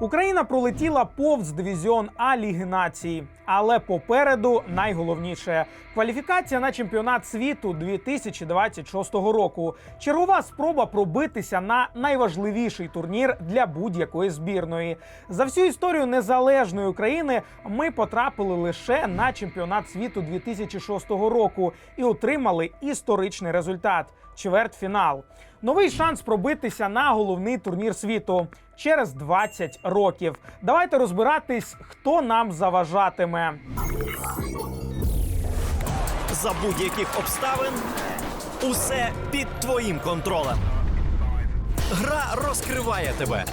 Україна пролетіла повз дивізіон А Ліги Нації, але попереду найголовніше кваліфікація на чемпіонат світу 2026 року. Чергова спроба пробитися на найважливіший турнір для будь-якої збірної. За всю історію незалежної України ми потрапили лише на чемпіонат світу 2006 року і отримали історичний результат чвертьфінал. Новий шанс пробитися на головний турнір світу через 20 років. Давайте розбиратись, хто нам заважатиме. За будь-яких обставин усе під твоїм контролем. Гра розкриває тебе.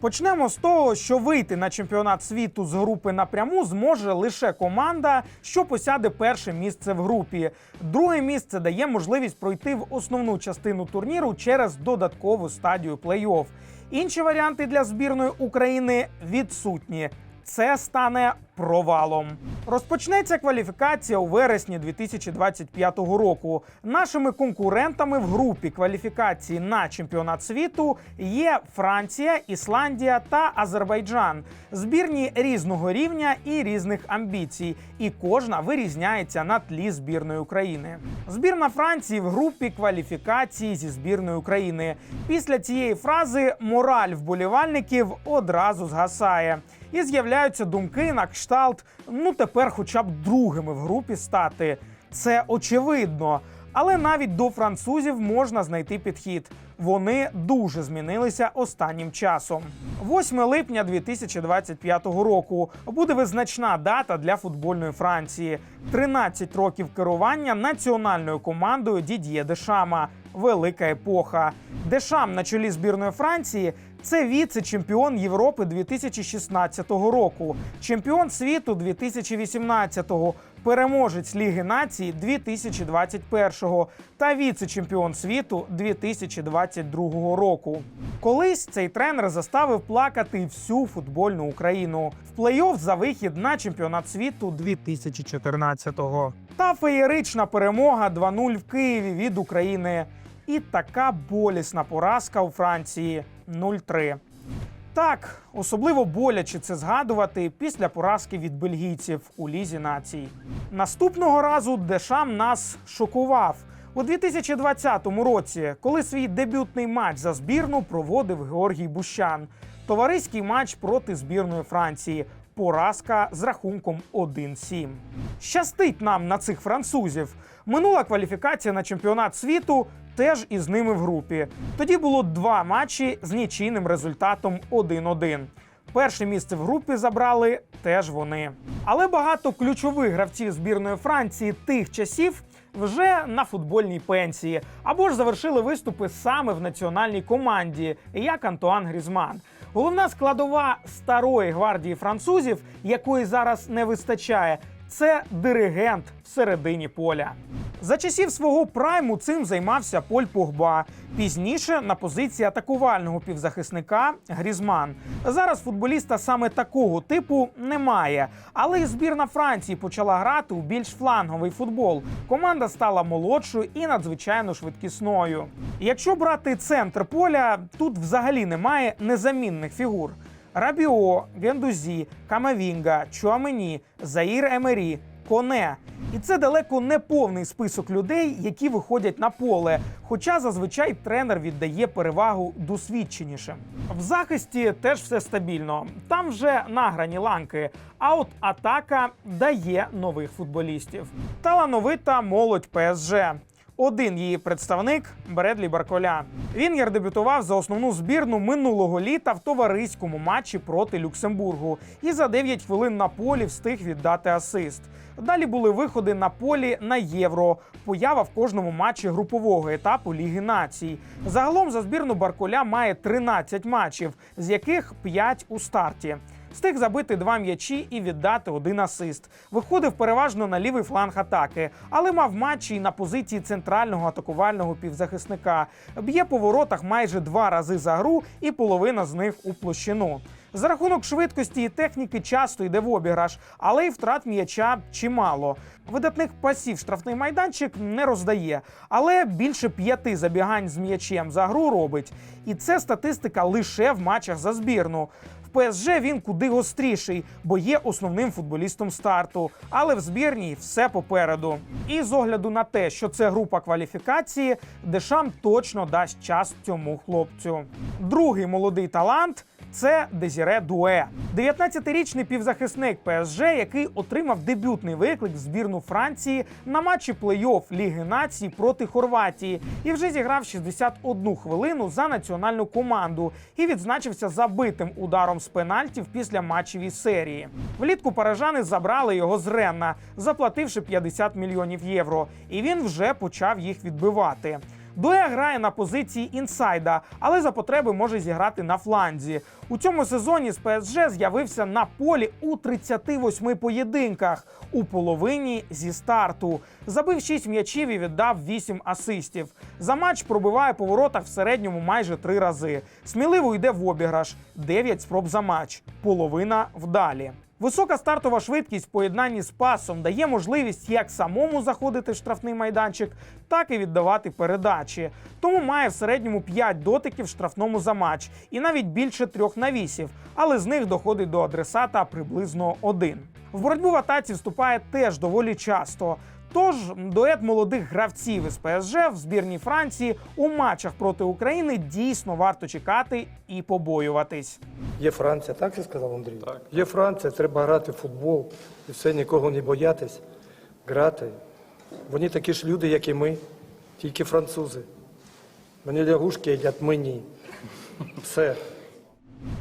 Почнемо з того, що вийти на чемпіонат світу з групи напряму зможе лише команда, що посяде перше місце в групі. Друге місце дає можливість пройти в основну частину турніру через додаткову стадію плей-офф. Інші варіанти для збірної України відсутні. Це стане провалом. Розпочнеться кваліфікація у вересні 2025 року. Нашими конкурентами в групі кваліфікації на чемпіонат світу є Франція, Ісландія та Азербайджан. Збірні різного рівня і різних амбіцій, і кожна вирізняється на тлі збірної України. Збірна Франції в групі кваліфікації зі збірної України. Після цієї фрази мораль вболівальників одразу згасає. І з'являються думки на кшталт: ну тепер, хоча б другими в групі стати. Це очевидно. Але навіть до французів можна знайти підхід. Вони дуже змінилися останнім часом. 8 липня 2025 року буде визначна дата для футбольної Франції. 13 років керування національною командою Дід'є Дешама. Велика епоха. Дешам на чолі збірної Франції це віце-чемпіон Європи 2016 року, чемпіон світу 2018, переможець Ліги націй 2021 та віце-чемпіон світу 2022 року. Колись цей тренер заставив плакати всю футбольну Україну в плей-офф за вихід на чемпіонат світу 2014-го. Та феєрична перемога 2-0 в Києві від України. І така болісна поразка у Франції 0-3. Так, особливо боляче це згадувати після поразки від бельгійців у лізі націй. Наступного разу Дешам нас шокував у 2020 році, коли свій дебютний матч за збірну проводив Георгій Бущан. Товариський матч проти збірної Франції. Поразка з рахунком 1-7. Щастить нам на цих французів. Минула кваліфікація на чемпіонат світу теж із ними в групі. Тоді було два матчі з нічийним результатом 1-1. Перше місце в групі забрали теж вони. Але багато ключових гравців збірної Франції тих часів вже на футбольній пенсії або ж завершили виступи саме в національній команді, як Антуан Грізман. Головна складова старої гвардії французів, якої зараз не вистачає, це диригент всередині поля. За часів свого прайму цим займався Поль Погба. Пізніше на позиції атакувального півзахисника Грізман. Зараз футболіста саме такого типу немає. Але і збірна Франції почала грати у більш фланговий футбол. Команда стала молодшою і надзвичайно швидкісною. Якщо брати центр поля, тут взагалі немає незамінних фігур. Рабіо, Гендузі, Камавінга, Чуамені, Заїр Емері, Коне. І це далеко не повний список людей, які виходять на поле. Хоча зазвичай тренер віддає перевагу досвідченішим. В захисті теж все стабільно. Там вже награні ланки. А от атака дає нових футболістів. Талановита молодь ПСЖ. Один її представник Бредлі Барколя. Вінгер дебютував за основну збірну минулого літа в товариському матчі проти Люксембургу і за 9 хвилин на полі встиг віддати асист. Далі були виходи на полі на євро, поява в кожному матчі групового етапу Ліги націй. Загалом за збірну Барколя має 13 матчів, з яких 5 у старті. Встиг забити два м'ячі і віддати один асист. Виходив переважно на лівий фланг атаки, але мав матчі і на позиції центрального атакувального півзахисника. Б'є по воротах майже два рази за гру, і половина з них у площину. За рахунок швидкості і техніки часто йде в обіграш, але й втрат м'яча чимало. Видатних пасів штрафний майданчик не роздає, але більше п'яти забігань з м'ячем за гру робить. І це статистика лише в матчах за збірну. В ПСЖ він куди гостріший, бо є основним футболістом старту. Але в збірній все попереду. І з огляду на те, що це група кваліфікації, Дешам точно дасть час цьому хлопцю. Другий молодий талант. Це Дезіре Дуе, 19-річний півзахисник ПСЖ, який отримав дебютний виклик в збірну Франції на матчі плей-офф Ліги націй проти Хорватії і вже зіграв 61 хвилину за національну команду і відзначився забитим ударом з пенальтів після матчевій серії. Влітку парижани забрали його з Ренна, заплативши 50 мільйонів євро, і він вже почав їх відбивати. Дуе грає на позиції інсайда, але за потреби може зіграти на фланзі. У цьому сезоні з ПСЖ з'явився на полі у 38 поєдинках, у половині зі старту. Забив 6 м'ячів і віддав 8 асистів. За матч пробиває по воротах в середньому майже 3 рази. Сміливо йде в обіграш 9 спроб за матч, половина вдалі. Висока стартова швидкість в поєднанні з пасом дає можливість як самому заходити в штрафний майданчик, так і віддавати передачі. Тому має в середньому 5 дотиків в штрафному за матч і навіть більше трьох навісів, але з них доходить до адресата приблизно один. В боротьбу в атаці вступає теж доволі часто. Тож дует молодих гравців із ПСЖ в збірній Франції у матчах проти України дійсно варто чекати і побоюватись. Є Франція, так я сказав Андрій? Так. Є Франція, треба грати в футбол і все, нікого не боятись, грати. Вони такі ж люди, як і ми, тільки французи. Вони лягушки їдять, ми ні. Все.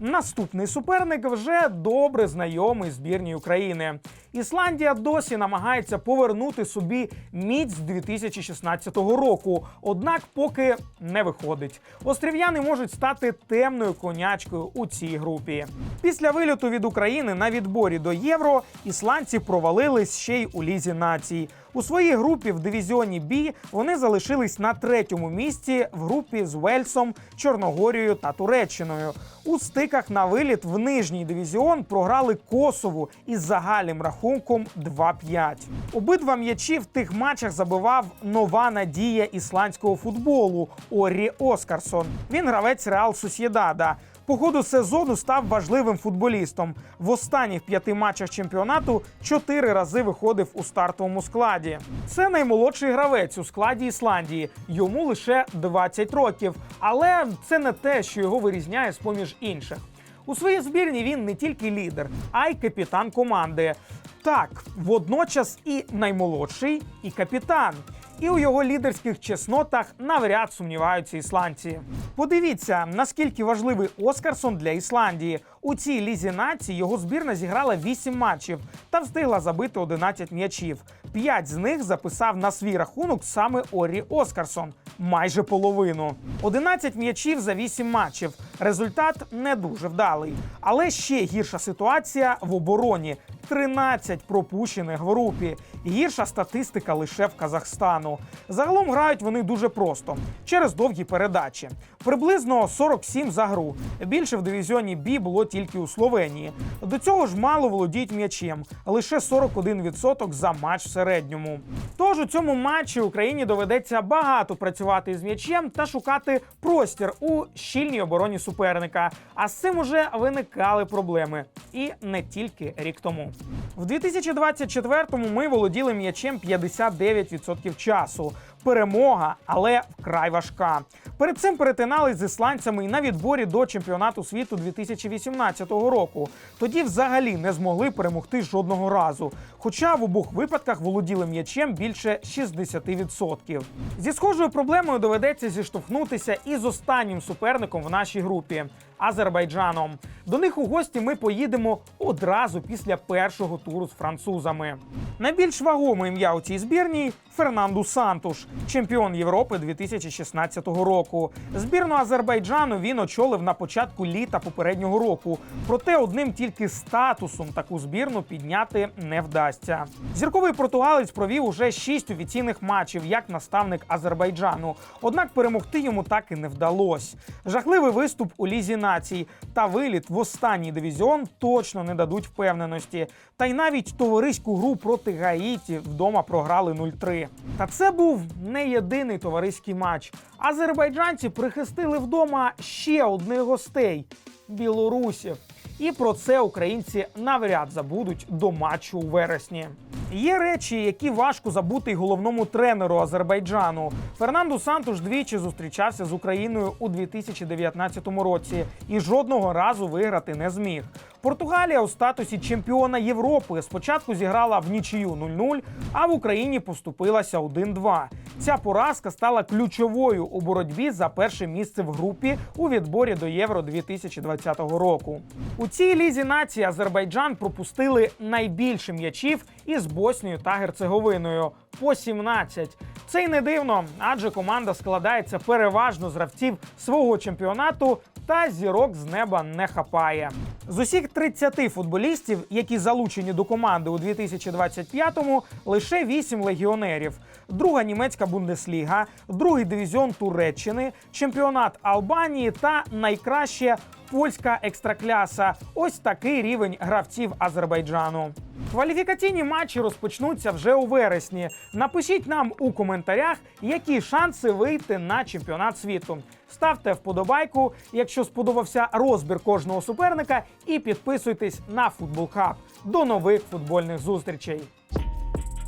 Наступний суперник вже добре знайомий збірній України. Ісландія досі намагається повернути собі міць з 2016 року, однак поки не виходить. Острів'яни можуть стати темною конячкою у цій групі. Після вильоту від України на відборі до євро ісландці провалились ще й у лізі націй. У своїй групі в дивізіоні Бі вони залишились на третьому місці в групі з Вельсом, Чорногорією та Туреччиною. У стиках на виліт в нижній дивізіон програли Косову із загальним рахунком 2-5. Обидва м'ячі в тих матчах забивав нова надія ісландського футболу Оррі Оскарсон. Він гравець Реал Сосєдада. По ходу сезону став важливим футболістом. В останніх п'яти матчах чемпіонату чотири рази виходив у стартовому складі. Це наймолодший гравець у складі Ісландії. Йому лише 20 років, але це не те, що його вирізняє з поміж інших. У своїй збірні він не тільки лідер, а й капітан команди. Так, водночас і наймолодший, і капітан. І у його лідерських чеснотах навряд сумніваються ісландці. Подивіться, наскільки важливий Оскарсон для Ісландії. У цій лізі націй його збірна зіграла 8 матчів та встигла забити 11 м'ячів. П'ять з них записав на свій рахунок саме Орі Оскарсон, майже половину. 11 м'ячів за 8 матчів. Результат не дуже вдалий. Але ще гірша ситуація в обороні. 13 пропущених в групі. Гірша статистика лише в Казахстану. Загалом грають вони дуже просто через довгі передачі. Приблизно 47 за гру. Більше в дивізіоні Бі було тільки у Словенії. До цього ж мало володіють м'ячем, лише 41% за матч в середньому. Тож у цьому матчі Україні доведеться багато працювати з м'ячем та шукати простір у щільній обороні суперника. А з цим уже виникали проблеми. І не тільки рік тому. В 2024-му ми володіли м'ячем 59% часу. Перемога, але вкрай важка. Перед цим перетинались з ісландцями і на відборі до чемпіонату світу 2018 року. Тоді взагалі не змогли перемогти жодного разу. Хоча в обох випадках володіли м'ячем більше 60%. Зі схожою проблемою доведеться зіштовхнутися і з останнім суперником в нашій групі Азербайджаном. До них у гості ми поїдемо одразу після першого туру з французами. Найбільш вагоме ім'я у цій збірній Фернанду Сантуш, чемпіон Європи 2016 року. Збірну Азербайджану він очолив на початку літа попереднього року. Проте одним тільки статусом таку збірну підняти не вдасться. Зірковий португалець провів уже шість офіційних матчів як наставник Азербайджану. Однак перемогти йому так і не вдалося. Жахливий виступ у лізі націй та виліт в останній дивізіон точно не дадуть впевненості. Та й навіть товариську гру проти Гаїті вдома програли 0-3. Та це був не єдиний товариський матч. Азербайджанці прихистили вдома ще одних гостей білорусів. І про це українці навряд забудуть до матчу у вересні. Є речі, які важко забути й головному тренеру Азербайджану. Фернанду Сантуш двічі зустрічався з Україною у 2019 році і жодного разу виграти не зміг. Португалія у статусі чемпіона Європи спочатку зіграла в нічию 0-0, а в Україні поступилася 1-2. Ця поразка стала ключовою у боротьбі за перше місце в групі у відборі до Євро 2020 року. У цій лізі нації Азербайджан пропустили найбільше м'ячів із Боснією та Герцеговиною по 17. Це й не дивно, адже команда складається переважно з гравців свого чемпіонату та зірок з неба не хапає. З усіх 30 футболістів, які залучені до команди у 2025-му, лише 8 легіонерів. Друга німецька бундесліга, другий дивізіон Туреччини, чемпіонат Албанії та найкраще польська екстракляса. Ось такий рівень гравців Азербайджану. Кваліфікаційні матчі розпочнуться вже у вересні. Напишіть нам у коментарях, які шанси вийти на чемпіонат світу. Ставте вподобайку, якщо сподобався розбір кожного суперника, і підписуйтесь на Футбол Хаб. До нових футбольних зустрічей.